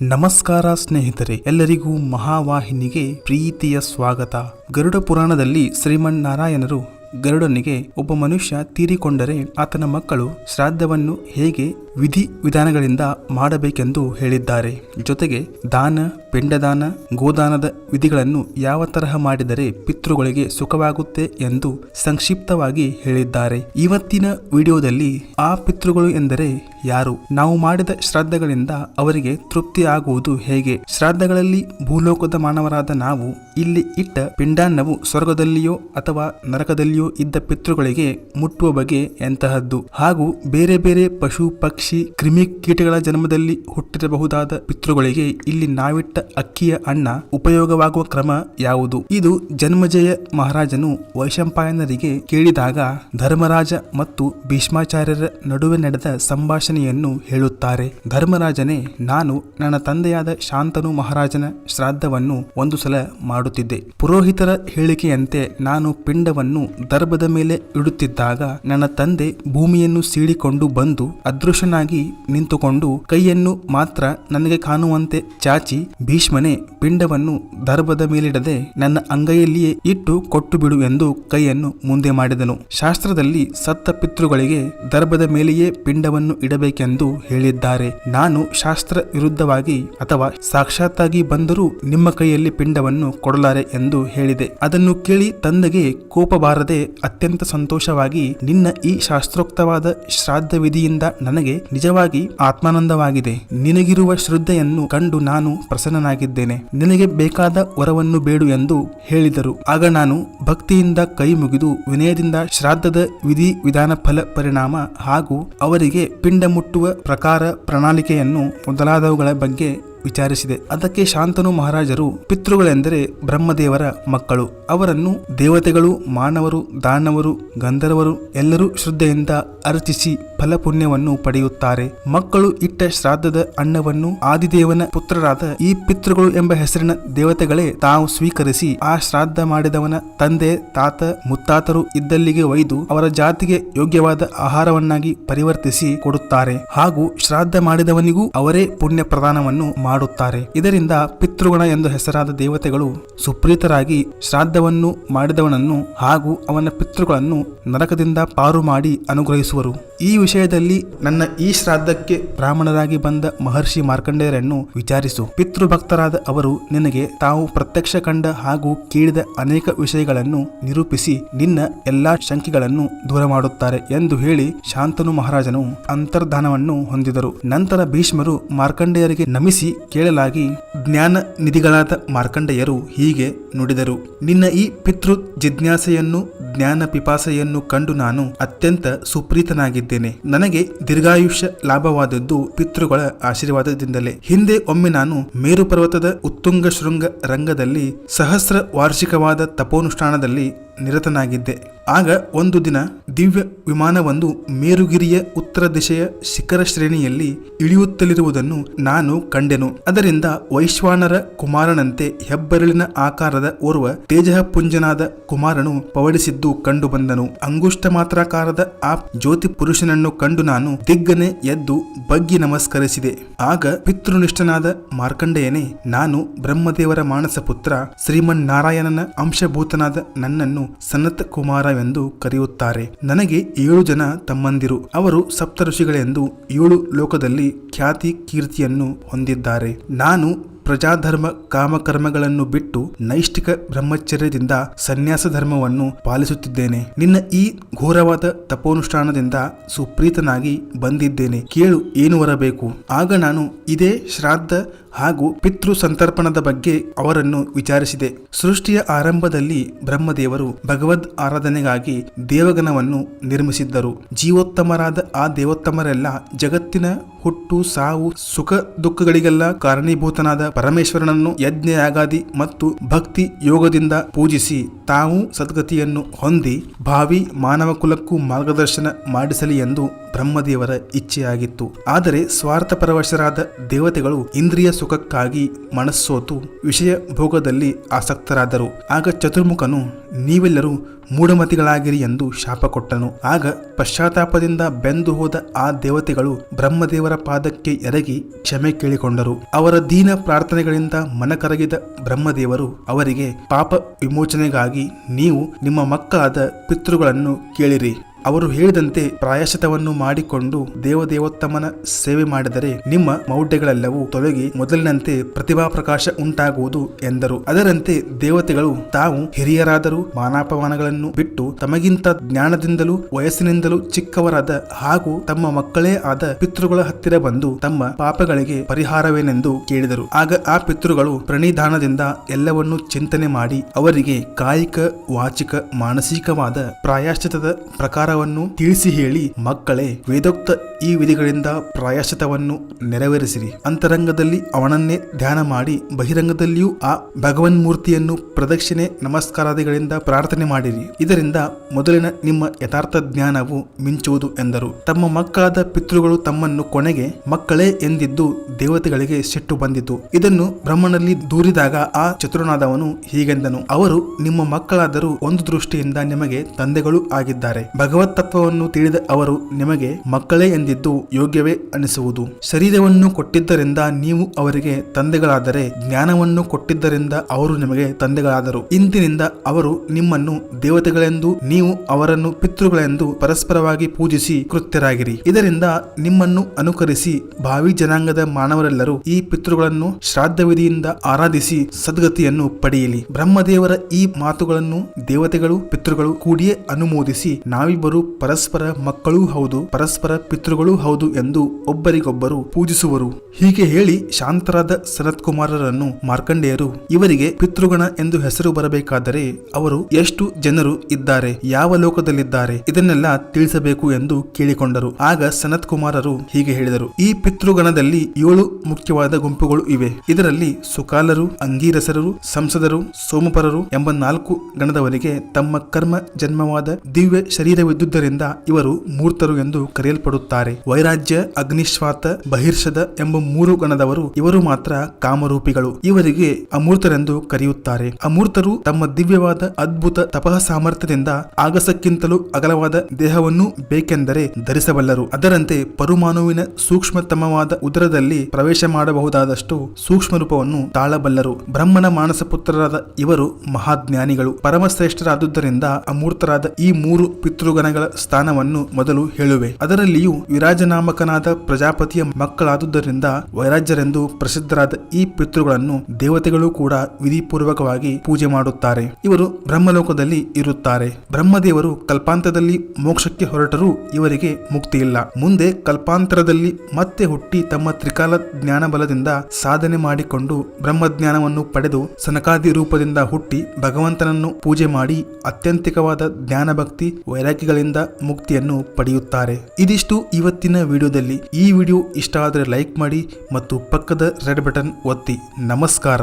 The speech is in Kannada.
ನಮಸ್ಕಾರ ಸ್ನೇಹಿತರೆ, ಎಲ್ಲರಿಗೂ ಮಹಾವಾಹಿನಿಗೆ ಪ್ರೀತಿಯ ಸ್ವಾಗತ. ಗರುಡ ಪುರಾಣದಲ್ಲಿ ಶ್ರೀಮನ್ ನಾರಾಯಣರು ಗರುಡನಿಗೆ ಒಬ್ಬ ಮನುಷ್ಯ ತೀರಿಕೊಂಡರೆ ಆತನ ಮಕ್ಕಳು ಶ್ರಾದ್ದವನ್ನು ಹೇಗೆ ವಿಧಿ ವಿಧಾನಗಳಿಂದ ಮಾಡಬೇಕೆಂದು ಹೇಳಿದ್ದಾರೆ. ಜೊತೆಗೆ ದಾನ, ಪಿಂಡದಾನ, ಗೋದಾನದ ವಿಧಿಗಳನ್ನು ಯಾವ ತರಹ ಮಾಡಿದರೆ ಪಿತೃಗಳಿಗೆ ಸುಖವಾಗುತ್ತೆ ಎಂದು ಸಂಕ್ಷಿಪ್ತವಾಗಿ ಹೇಳಿದ್ದಾರೆ. ಇವತ್ತಿನ ವಿಡಿಯೋದಲ್ಲಿ ಆ ಪಿತೃಗಳು ಎಂದರೆ ಯಾರು? ನಾವು ಮಾಡಿದ ಶ್ರಾದ್ದಗಳಿಂದ ಅವರಿಗೆ ತೃಪ್ತಿ ಆಗುವುದು ಹೇಗೆ? ಶ್ರಾದ್ದಗಳಲ್ಲಿ ಭೂಲೋಕದ ಮಾನವರಾದ ನಾವು ಇಲ್ಲಿ ಇಟ್ಟ ಪಿಂಡಾನ್ನವು ಸ್ವರ್ಗದಲ್ಲಿಯೋ ಅಥವಾ ನರಕದಲ್ಲಿಯೋ ಇದ್ದ ಪಿತೃಗಳಿಗೆ ಮುಟ್ಟುವ ಬಗೆ ಎಂತಹದ್ದು? ಹಾಗೂ ಬೇರೆ ಬೇರೆ ಪಶು, ಪಕ್ಷಿ, ಕ್ರಿಮಿ ಕೀಟಗಳ ಜನ್ಮದಲ್ಲಿ ಹುಟ್ಟಿರಬಹುದಾದ ಪಿತೃಗಳಿಗೆ ಇಲ್ಲಿ ನಾವಿಟ್ಟ ಅಕ್ಕಿಯ ಅಣ್ಣ ಉಪಯೋಗವಾಗುವ ಕ್ರಮ ಯಾವುದು? ಇದು ಜನ್ಮಜಯ ಮಹಾರಾಜನು ವೈಶಂಪಾಯನರಿಗೆ ಕೇಳಿದಾಗ ಧರ್ಮರಾಜ ಮತ್ತು ಭೀಷ್ಮಾಚಾರ್ಯರ ನಡುವೆ ನಡೆದ ಸಂಭಾಷಣೆಯನ್ನು ಹೇಳುತ್ತಾರೆ. ಧರ್ಮರಾಜನೇ, ನಾನು ನನ್ನ ತಂದೆಯಾದ ಶಾಂತನು ಮಹಾರಾಜನ ಶ್ರಾದ್ದವನ್ನು ಒಂದು ಸಲ ಮಾಡುತ್ತಿದ್ದೆ. ಪುರೋಹಿತರ ಹೇಳಿಕೆಯಂತೆ ನಾನು ಪಿಂಡವನ್ನು ದರ್ಭದ ಮೇಲೆ ಇಡುತ್ತಿದ್ದಾಗ ನನ್ನ ತಂದೆ ಭೂಮಿಯನ್ನು ಸೀಳಿಕೊಂಡು ಬಂದು ಅದೃಶ್ಯನಾಗಿ ನಿಂತುಕೊಂಡು ಕೈಯನ್ನು ಮಾತ್ರ ನನಗೆ ಕಾಣುವಂತೆ ಚಾಚಿ ಭೀಷ್ಮನೆ, ಪಿಂಡವನ್ನು ದರ್ಭದ ಮೇಲಿಡದೆ ನನ್ನ ಅಂಗೈಯಲ್ಲಿಯೇ ಇಟ್ಟು ಕೊಟ್ಟು ಬಿಡು ಎಂದು ಕೈಯನ್ನು ಮುಂದೆ ಮಾಡಿದನು. ಶಾಸ್ತ್ರದಲ್ಲಿ ಸತ್ತ ಪಿತೃಗಳಿಗೆ ದರ್ಭದ ಮೇಲೆಯೇ ಪಿಂಡವನ್ನು ಇಡಬೇಕೆಂದು ಹೇಳಿದ್ದಾರೆ. ನಾನು ಶಾಸ್ತ್ರ ವಿರುದ್ಧವಾಗಿ ಅಥವಾ ಸಾಕ್ಷಾತ್ತಾಗಿ ಬಂದರೂ ನಿಮ್ಮ ಕೈಯಲ್ಲಿ ಪಿಂಡವನ್ನು ಕೊಡಲಾರೆ ಎಂದು ಹೇಳಿದೆ. ಅದನ್ನು ಕೇಳಿ ತಂದೆಗೆ ಕೋಪ ಬಾರದೆ ಅತ್ಯಂತ ಸಂತೋಷವಾಗಿ, ನಿನ್ನ ಈ ಶಾಸ್ತ್ರೋಕ್ತವಾದ ಶ್ರಾದ್ದ ವಿಧಿಯಿಂದ ನನಗೆ ನಿಜವಾಗಿ ಆತ್ಮಾನಂದವಾಗಿದೆ. ನಿನಗಿರುವ ಶ್ರದ್ಧೆಯನ್ನು ಕಂಡು ನಾನು ಪ್ರಸನ್ನನಾಗಿದ್ದೇನೆ. ನಿನಗೆ ಬೇಕಾದ ವರವನ್ನು ಬೇಡು ಎಂದು ಹೇಳಿದರು. ಆಗ ನಾನು ಭಕ್ತಿಯಿಂದ ಕೈ ಮುಗಿದು ವಿನಯದಿಂದ ಶ್ರಾದ್ದದ ವಿಧಿ ವಿಧಾನ ಫಲ ಪರಿಣಾಮ ಹಾಗೂ ಅವರಿಗೆ ಪಿಂಡ ಮುಟ್ಟುವ ಪ್ರಕಾರ ಪ್ರಣಾಳಿಕೆಯನ್ನು ಮೊದಲಾದವುಗಳ ಬಗ್ಗೆ ವಿಚಾರಿಸಿದೆ. ಅದಕ್ಕೆ ಶಾಂತನು ಮಹಾರಾಜರು ಪಿತೃಗಳೆಂದರೆ ಬ್ರಹ್ಮದೇವರ ಮಕ್ಕಳು. ಅವರನ್ನು ದೇವತೆಗಳು, ಮಾನವರು, ದಾನವರು, ಗಂಧರ್ವರು ಎಲ್ಲರೂ ಶ್ರದ್ಧೆಯಿಂದ ಅರ್ಚಿಸಿ ಫಲಪುಣ್ಯವನ್ನು ಪಡೆಯುತ್ತಾರೆ. ಮಕ್ಕಳು ಇಟ್ಟ ಶ್ರಾದ್ದದ ಅನ್ನವನ್ನು ಆದಿದೇವನ ಪುತ್ರರಾದ ಈ ಪಿತೃಗಳು ಎಂಬ ಹೆಸರಿನ ದೇವತೆಗಳೇ ತಾವು ಸ್ವೀಕರಿಸಿ ಆ ಶ್ರಾದ್ದ ಮಾಡಿದವನ ತಂದೆ, ತಾತ, ಮುತ್ತಾತರು ಇದ್ದಲ್ಲಿಗೆ ಒಯ್ದು ಅವರ ಜಾತಿಗೆ ಯೋಗ್ಯವಾದ ಆಹಾರವನ್ನಾಗಿ ಪರಿವರ್ತಿಸಿ ಕೊಡುತ್ತಾರೆ. ಹಾಗೂ ಶ್ರಾದ್ದ ಮಾಡಿದವನಿಗೂ ಅವರೇ ಪುಣ್ಯ ಪ್ರದಾನವನ್ನು ಮಾಡುತ್ತಾರೆ. ಇದರಿಂದ ಪಿತೃಗಣ ಎಂದು ಹೆಸರಾದ ದೇವತೆಗಳು ಸುಪ್ರೀತರಾಗಿ ಶ್ರಾದ್ದವನ್ನು ಮಾಡಿದವನನ್ನು ಹಾಗೂ ಅವನ ಪಿತೃಗಳನ್ನು ನರಕದಿಂದ ಪಾರು ಮಾಡಿ ಅನುಗ್ರಹಿಸುವರು. ಈ ವಿಷಯದಲ್ಲಿ ನನ್ನ ಈ ಶ್ರಾದ್ದಕ್ಕೆ ಬ್ರಾಹ್ಮಣರಾಗಿ ಬಂದ ಮಹರ್ಷಿ ಮಾರ್ಕಂಡೇಯರನ್ನು ವಿಚಾರಿಸು. ಪಿತೃಭಕ್ತರಾದ ಅವರು ನಿನಗೆ ತಾವು ಪ್ರತ್ಯಕ್ಷ ಕಂಡ ಹಾಗೂ ಕೇಳಿದ ಅನೇಕ ವಿಷಯಗಳನ್ನು ನಿರೂಪಿಸಿ ನಿನ್ನ ಎಲ್ಲಾ ಶಂಕೆಗಳನ್ನು ದೂರ ಮಾಡುತ್ತಾರೆ ಎಂದು ಹೇಳಿ ಶಾಂತನು ಮಹಾರಾಜನು ಅಂತರ್ಧಾನವನ್ನು ಹೊಂದಿದರು. ನಂತರ ಭೀಷ್ಮರು ಮಾರ್ಕಂಡೇಯರಿಗೆ ನಮಿಸಿ ಕೇಳಲಾಗಿ, ಜ್ಞಾನ ನಿಧಿಗಳಾದ ಮಾರ್ಕಂಡೇಯರು ಹೀಗೆ ನುಡಿದರು. ನಿನ್ನ ಈ ಪಿತೃ ಜಿಜ್ಞಾಸೆಯನ್ನು, ಜ್ಞಾನ ಪಿಪಾಸೆಯನ್ನು ಕಂಡು ನಾನು ಅತ್ಯಂತ ಸುಪ್ರೀತನಾಗಿದ್ದೇನೆ. ನನಗೆ ದೀರ್ಘಾಯುಷ್ಯ ಲಾಭವಾದದ್ದು ಪಿತೃಗಳ ಆಶೀರ್ವಾದದಿಂದಲೇ. ಹಿಂದೆ ಒಮ್ಮೆ ನಾನು ಮೇರು ಪರ್ವತದ ಉತ್ತುಂಗ ಶೃಂಗ ರಂಗದಲ್ಲಿ ಸಹಸ್ರ ವಾರ್ಷಿಕವಾದ ತಪೋನುಷ್ಠಾನದಲ್ಲಿ ನಿರತನಾಗಿದ್ದೆ. ಆಗ ಒಂದು ದಿನ ದಿವ್ಯ ವಿಮಾನವೊಂದು ಮೇರುಗಿರಿಯ ಉತ್ತರ ದಿಶೆಯ ಶಿಖರ ಶ್ರೇಣಿಯಲ್ಲಿ ಇಳಿಯುತ್ತಲಿರುವುದನ್ನು ನಾನು ಕಂಡೆನು. ಅದರಿಂದ ವೈಶ್ವಾನರ ಕುಮಾರನಂತೆ ಹೆಬ್ಬೆರಳಿನ ಆಕಾರದ ಓರ್ವ ತೇಜಃಪುಂಜನಾದ ಕುಮಾರನು ಪವಡಿಸಿದ್ದು ಕಂಡು ಬಂದನು. ಅಂಗುಷ್ಟ ಮಾತ್ರಾಕಾರದ ಆ ಜ್ಯೋತಿ ಪುರುಷನನ್ನು ಕಂಡು ನಾನು ದಿಗ್ಗನೆ ಎದ್ದು ಬಗ್ಗಿ ನಮಸ್ಕರಿಸಿದೆ. ಆಗ ಪಿತೃನಿಷ್ಠನಾದ ಮಾರ್ಕಂಡೆಯನೇ, ನಾನು ಬ್ರಹ್ಮದೇವರ ಮಾನಸ ಪುತ್ರ ಶ್ರೀಮನ್ನಾರಾಯಣನ ಅಂಶಭೂತನಾದ ನನ್ನನ್ನು ಸನತ್ ಕುಮಾರವೆಂದು ಕರೆಯುತ್ತಾರೆ. ನನಗೆ ಏಳು ಜನ ತಮ್ಮಂದಿರು. ಅವರು ಸಪ್ತ ಋಷಿಗಳೆಂದು ಏಳು ಲೋಕದಲ್ಲಿ ಖ್ಯಾತಿ ಕೀರ್ತಿಯನ್ನು ಹೊಂದಿದ್ದಾರೆ. ನಾನು ಪ್ರಜಾಧರ್ಮ ಕಾಮಕರ್ಮಗಳನ್ನು ಬಿಟ್ಟು ನೈಷ್ಠಿಕ ಬ್ರಹ್ಮಚರ್ಯದಿಂದ ಸನ್ಯಾಸ ಧರ್ಮವನ್ನು ಪಾಲಿಸುತ್ತಿದ್ದೇನೆ. ನಿನ್ನ ಈ ಘೋರವಾದ ತಪೋನುಷ್ಠಾನದಿಂದ ಸುಪ್ರೀತನಾಗಿ ಬಂದಿದ್ದೇನೆ. ಕೇಳು, ಏನು ಬರಬೇಕು ಆಗ ನಾನು ಇದೇ ಶ್ರಾದ್ದ ಹಾಗೂ ಪಿತೃ ಸಂತರ್ಪಣದ ಬಗ್ಗೆ ಅವರನ್ನು ವಿಚಾರಿಸಿದೆ. ಸೃಷ್ಟಿಯ ಆರಂಭದಲ್ಲಿ ಬ್ರಹ್ಮದೇವರು ಭಗವದ್ ಆರಾಧನೆಗಾಗಿ ದೇವಗಣವನ್ನು ನಿರ್ಮಿಸಿದ್ದರು. ಜೀವೋತ್ತಮರಾದ ಆ ದೇವೋತ್ತಮರೆಲ್ಲ ಜಗತ್ತಿನ ಹುಟ್ಟು, ಸಾವು, ಸುಖ, ದುಃಖಗಳಿಗೆಲ್ಲ ಕಾರಣೀಭೂತನಾದ ಪರಮೇಶ್ವರನನ್ನು ಯಜ್ಞ ಯಾಗಾದಿ ಮತ್ತು ಭಕ್ತಿ ಯೋಗದಿಂದ ಪೂಜಿಸಿ ತಾವು ಸದ್ಗತಿಯನ್ನು ಹೊಂದಿ ಭಾವಿ ಮಾನವ ಕುಲಕ್ಕೂ ಮಾರ್ಗದರ್ಶನ ಮಾಡಿಸಲಿ ಎಂದು ಬ್ರಹ್ಮದೇವರ ಇಚ್ಛೆಯಾಗಿತ್ತು. ಆದರೆ ಸ್ವಾರ್ಥ ಪರವಶರಾದ ದೇವತೆಗಳು ಇಂದ್ರಿಯ ಸುಖಕ್ಕಾಗಿ ಮನಸ್ಸೋತು ವಿಷಯ ಭೋಗದಲ್ಲಿ ಆಸಕ್ತರಾದರು. ಆಗ ಚತುರ್ಮುಖನು, ನೀವೆಲ್ಲರೂ ಮೂಢಮತಿಗಳಾಗಿರಿ ಎಂದು ಶಾಪ ಕೊಟ್ಟನು. ಆಗ ಪಶ್ಚಾತ್ತಾಪದಿಂದ ಬೆಂದು ಹೋದ ಆ ದೇವತೆಗಳು ಬ್ರಹ್ಮದೇವರ ಪಾದಕ್ಕೆ ಎರಗಿ ಕ್ಷಮೆ ಕೇಳಿಕೊಂಡರು. ಅವರ ದೀನ ಪ್ರಾರ್ಥನೆಗಳಿಂದ ಮನಕರಗಿದ ಬ್ರಹ್ಮದೇವರು ಅವರಿಗೆ, ಪಾಪ ವಿಮೋಚನೆಗಾಗಿ ನೀವು ನಿಮ್ಮ ಮಕ್ಕಳಾದ ಪಿತೃಗಳನ್ನು ಕೇಳಿರಿ. ಅವರು ಹೇಳಿದಂತೆ ಪ್ರಾಯಶತವನ್ನು ಮಾಡಿಕೊಂಡು ದೇವದೇವೋತ್ತಮನ ಸೇವೆ ಮಾಡಿದರೆ ನಿಮ್ಮ ಮೌಢ್ಯಗಳೆಲ್ಲವೂ ತೊಲಗಿ ಮೊದಲಿನಂತೆ ಪ್ರತಿಭಾ ಪ್ರಕಾಶ ಉಂಟಾಗುವುದು ಎಂದರು. ಅದರಂತೆ ದೇವತೆಗಳು ತಾವು ಹಿರಿಯರಾದರೂ ಮಾನಾಪಮಾನಗಳನ್ನು ಬಿಟ್ಟು ತಮಗಿಂತ ಜ್ಞಾನದಿಂದಲೂ ವಯಸ್ಸಿನಿಂದಲೂ ಚಿಕ್ಕವರಾದ ಹಾಗೂ ತಮ್ಮ ಮಕ್ಕಳೇ ಆದ ಪಿತೃಗಳ ಹತ್ತಿರ ಬಂದು ತಮ್ಮ ಪಾಪಗಳಿಗೆ ಪರಿಹಾರವೇನೆಂದು ಕೇಳಿದರು. ಆಗ ಆ ಪಿತೃಗಳು ಪ್ರಣಿಧಾನದಿಂದ ಎಲ್ಲವನ್ನೂ ಚಿಂತನೆ ಮಾಡಿ ಅವರಿಗೆ ಕಾಯಿಕ, ವಾಚಿಕ, ಮಾನಸಿಕವಾದ ಪ್ರಾಯಶ್ಚಿತದ ಪ್ರಕಾರವನ್ನು ತಿಳಿಸಿ ಹೇಳಿ, ಮಕ್ಕಳೇ, ವೇದೋಕ್ತ ಈ ವಿಧಿಗಳಿಂದ ಪ್ರಾಯಶ್ಚಿತವನ್ನು ನೆರವೇರಿಸಿರಿ. ಅಂತರಂಗದಲ್ಲಿ ಅವನನ್ನೇ ಧ್ಯಾನ ಮಾಡಿ, ಬಹಿರಂಗದಲ್ಲಿಯೂ ಆ ಭಗವನ್ಮೂರ್ತಿಯನ್ನು ಪ್ರದಕ್ಷಿಣೆ ನಮಸ್ಕಾರಾದಿಗಳಿಂದ ಪ್ರಾರ್ಥನೆ ಮಾಡಿರಿ. ಇದರಿಂದ ಮೊದಲಿನ ನಿಮ್ಮ ಯಥಾರ್ಥ ಜ್ಞಾನವು ಮಿಂಚುವುದು ಎಂದರು. ತಮ್ಮ ಮಕ್ಕಳಾದ ಪಿತೃಗಳು ತಮ್ಮನ್ನು ಕೊನೆಗೆ ಮಕ್ಕಳೇ ಎಂದಿದ್ದು ದೇವತೆಗಳಿಗೆ ಸಿಟ್ಟು ಬಂದಿತು. ಇದನ್ನು ಬ್ರಹ್ಮನಲ್ಲಿ ದೂರಿದಾಗ ಆ ಚತುರನಾದವನು ಹೀಗೆಂದನು, ಅವರು ನಿಮ್ಮ ಮಕ್ಕಳಾದರೂ ಒಂದು ದೃಷ್ಟಿಯಿಂದ ನಿಮಗೆ ತಂದೆಗಳು ಆಗಿದ್ದಾರೆ. ಭಗವತ್ ತತ್ವವನ್ನು ತಿಳಿದ ಅವರು ನಿಮಗೆ ಮಕ್ಕಳೇ ಎಂದಿದ್ದು ಯೋಗ್ಯವೇ ಅನಿಸುವುದು. ಶರೀರವನ್ನು ಕೊಟ್ಟಿದ್ದರಿಂದ ನೀವು ಅವರಿಗೆ ತಂದೆಗಳಾದರೆ ಜ್ಞಾನವನ್ನು ಕೊಟ್ಟಿದ್ದರಿಂದ ಅವರು ನಿಮಗೆ ತಂದೆಗಳಾದರು. ಇಂದಿನಿಂದ ಅವರು ನಿಮ್ಮನ್ನು ದೇವತೆಗಳೆಂದು, ನೀವು ಅವರನ್ನು ಪಿತೃಗಳೆಂದು ಪರಸ್ಪರವಾಗಿ ಪೂಜಿಸಿ ಕೃತ್ಯರಾಗಿರಿ. ಇದರಿಂದ ನಿಮ್ಮನ್ನು ಅನುಕರಿಸಿ ಭಾವಿ ಜನಾಂಗದ ಮಾನವರೆಲ್ಲರೂ ಈ ಪಿತೃಗಳನ್ನು ಶ್ರಾದ್ದವಿಧಿಯಿಂದ ಆರಾಧಿಸಿ ಸದ್ಗತಿಯನ್ನು ಪಡೆಯಲಿ. ಬ್ರಹ್ಮದೇವರ ಈ ಮಾತುಗಳನ್ನು ದೇವತೆಗಳು, ಪಿತೃಗಳು ಕೂಡಿಯೇ ಅನುಮೋದಿಸಿ ನಾವಿಬ್ಬರು ಪರಸ್ಪರ ಮಕ್ಕಳೂ ಹೌದು, ಪರಸ್ಪರ ಪಿತೃಗಳೂ ಹೌದು ಎಂದು ಒಬ್ಬರಿಗೊಬ್ಬರು ಪೂಜಿಸುವರು. ಹೀಗೆ ಹೇಳಿ ಶಾಂತರಾದ ಸನತ್ ಕುಮಾರರನ್ನು ಮಾರ್ಕಂಡೇಯರು, ಇವರಿಗೆ ಪಿತೃಗಣ ಎಂದು ಹೆಸರು ಬರಬೇಕಾದರೆ ಅವರು ಎಷ್ಟು ಜನರು ಇದ್ದಾರೆ, ಯಾವ ಲೋಕದಲ್ಲಿದ್ದಾರೆ, ಇದನ್ನೆಲ್ಲ ತಿಳಿಸಬೇಕು ಎಂದು ಕೇಳಿಕೊಂಡರು. ಆಗ ಸನತ್ ಕುಮಾರರು ಹೀಗೆ ಹೇಳಿದರು, ಈ ಪಿತೃಗಣದಲ್ಲಿ ಏಳು ಮುಖ್ಯವಾದ ಗುಂಪುಗಳು ಇವೆ. ಇದರಲ್ಲಿ ಸುಕಾಲರು, ಅಂಗೀರಸರು, ಸಂಸದರು, ಸೋಮಪರರು ಎಂಬ ನಾಲ್ಕು ಗಣದವರಿಗೆ ತಮ್ಮ ಕರ್ಮ ಜನ್ಮವಾದ ದಿವ್ಯ ಶರೀರವಿದ್ದುದರಿಂದ ಇವರು ಮೂರ್ತರು ಎಂದು ಕರೆಯಲ್ಪಡುತ್ತಾರೆ. ವೈರಾಜ್ಯ, ಅಗ್ನಿಶ್ವಾತ, ಬಹಿರ್ಷದ ಎಂಬ ಮೂರು ಗಣದವರು ಇವರು ಮಾತ್ರ ಕಾಮರೂಪಿಗಳು. ಇವರಿಗೆ ಅಮೂರ್ತರೆಂದು ಕರೆಯುತ್ತಾರೆ. ಅಮೂರ್ತರು ತಮ್ಮ ದಿವ್ಯವಾದ ಅದ್ಭುತ ತಪಃ ಸಾಮರ್ಥ್ಯದಿಂದ ಆಗಸಕ್ಕಿಂತಲೂ ಅಗಲವಾದ ದೇಹವನ್ನು ಬೇಕೆಂದರೆ ಧರಿಸಬಲ್ಲರು. ಅದರಂತೆ ಪರಮಾಣುವಿನ ಸೂಕ್ಷ್ಮತಮವಾದ ಉದರದಲ್ಲಿ ಪ್ರವೇಶ ಮಾಡಬಹುದಾದಷ್ಟು ಸೂಕ್ಷ್ಮ ರೂಪವನ್ನು ತಾಳಬಲ್ಲರು. ಬ್ರಹ್ಮನ ಮಾನಸ ಪುತ್ರರಾದ ಇವರು ಮಹಾಜ್ಞಾನಿಗಳು. ಪರಮಶ್ರೇಷ್ಠರಾದುದರಿಂದ ಅಮೂರ್ತರಾದ ಈ ಮೂರು ಸ್ಥಾನವನ್ನು ಮೊದಲು ಹೇಳುವೆ. ಅದರಲ್ಲಿಯೂ ವಿರಾಜನಾಮಕನಾದ ಪ್ರಜಾಪತಿಯ ಮಕ್ಕಳಾದುದರಿಂದ ವೈರಾಜ್ಯರೆಂದು ಪ್ರಸಿದ್ಧರಾದ ಈ ಪಿತೃಗಳನ್ನು ದೇವತೆಗಳು ಕೂಡ ವಿಧಿಪೂರ್ವಕವಾಗಿ ಪೂಜೆ ಮಾಡುತ್ತಾರೆ. ಇವರು ಬ್ರಹ್ಮಲೋಕದಲ್ಲಿ ಇರುತ್ತಾರೆ. ಬ್ರಹ್ಮದೇವರು ಕಲ್ಪಾಂತದಲ್ಲಿ ಮೋಕ್ಷಕ್ಕೆ ಹೊರಟರೂ ಇವರಿಗೆ ಮುಕ್ತಿ ಇಲ್ಲ ಮುಂದೆ ಕಲ್ಪಾಂತರದಲ್ಲಿ ಮತ್ತೆ ಹುಟ್ಟಿ ತಮ್ಮ ತ್ರಿಕಾಲ ಜ್ಞಾನ ಬಲದಿಂದ ಸಾಧನೆ ಮಾಡಿಕೊಂಡು ಬ್ರಹ್ಮಜ್ಞಾನವನ್ನು ಪಡೆದು ಸನಕಾದಿ ರೂಪದಿಂದ ಹುಟ್ಟಿ ಭಗವಂತನನ್ನು ಪೂಜೆ ಮಾಡಿ ಅತ್ಯಂತಿಕವಾದ ಜ್ಞಾನ ಭಕ್ತಿ ವೈರಾಗ್ಯಗಳಿಂದ ಮುಕ್ತಿಯನ್ನು ಪಡೆಯುತ್ತಾರೆ. ಇದಿಷ್ಟು ಇವತ್ತಿನ ವಿಡಿಯೋದಲ್ಲಿ. ಈ ವಿಡಿಯೋ ಇಷ್ಟ ಆದರೆ ಲೈಕ್ ಮಾಡಿ ಮತ್ತು ಪಕ್ಕದ ರೆಡ್ ಬಟನ್ ಒತ್ತಿ. ನಮಸ್ಕಾರ.